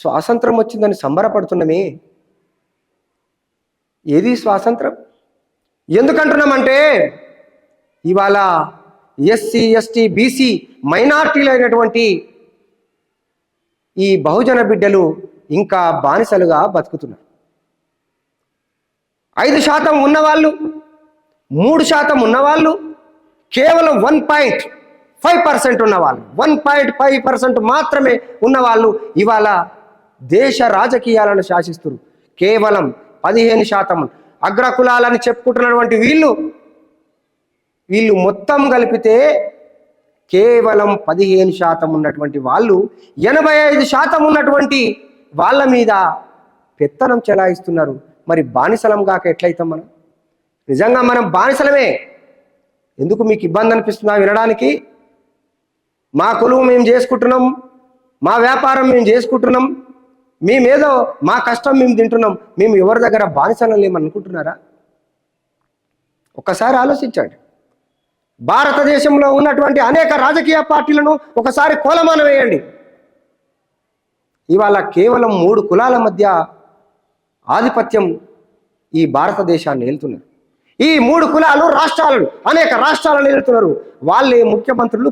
స్వాతంత్రం వచ్చిందని సంబరపడుతున్నామే. ఏది స్వాతంత్రం? ఎందుకంటున్నామంటే ఇవాళ ఎస్సీ ఎస్టీ బీసీ మైనార్టీలు అయినటువంటి ఈ బహుజన బిడ్డలు ఇంకా బానిసలుగా బతుకుతున్నారు. ఐదు శాతం ఉన్నవాళ్ళు మూడు శాతం ఉన్నవాళ్ళు కేవలం వన్ పాయింట్ ఫైవ్ పర్సెంట్ ఉన్నవాళ్ళు. వన్ పాయింట్ ఫైవ్ పర్సెంట్ మాత్రమే ఉన్నవాళ్ళు ఇవాళ దేశ రాజకీయాలను శాసిస్తురు. కేవలం పదిహేను శాతం అగ్రకులాలని చెప్పుకుంటున్నటువంటి వీళ్ళు వీళ్ళు మొత్తం కలిపితే కేవలం పదిహేను శాతం ఉన్నటువంటి వాళ్ళు ఎనభై ఐదు శాతం ఉన్నటువంటి వాళ్ళ మీద పెత్తనం చెలాయిస్తున్నారు. మరి బానిసలం కాక ఎట్లయితాం మనం? నిజంగా మనం బానిసలమే. ఎందుకు మీకు ఇబ్బంది అనిపిస్తుందా వినడానికి? మా కొలువు మేము చేసుకుంటున్నాం మా వ్యాపారం మేము చేసుకుంటున్నాం మేమేదో మా కష్టం మేము తింటున్నాం మేము ఎవరి దగ్గర బానిసలం లేమనుకుంటున్నారా అనుకుంటున్నారా? ఒక్కసారి ఆలోచించండి. భారతదేశంలో ఉన్నటువంటి అనేక రాజకీయ పార్టీలను ఒకసారి కోలమాన వేయండి. ఇవాళ కేవలం మూడు కులాల మధ్య ఆధిపత్యం ఈ భారతదేశాన్ని ఏలుతున్నారు ఈ మూడు కులాలు రాష్ట్రాలను అనేక రాష్ట్రాలను ఏలుతున్నారు వాళ్ళే ముఖ్యమంత్రులు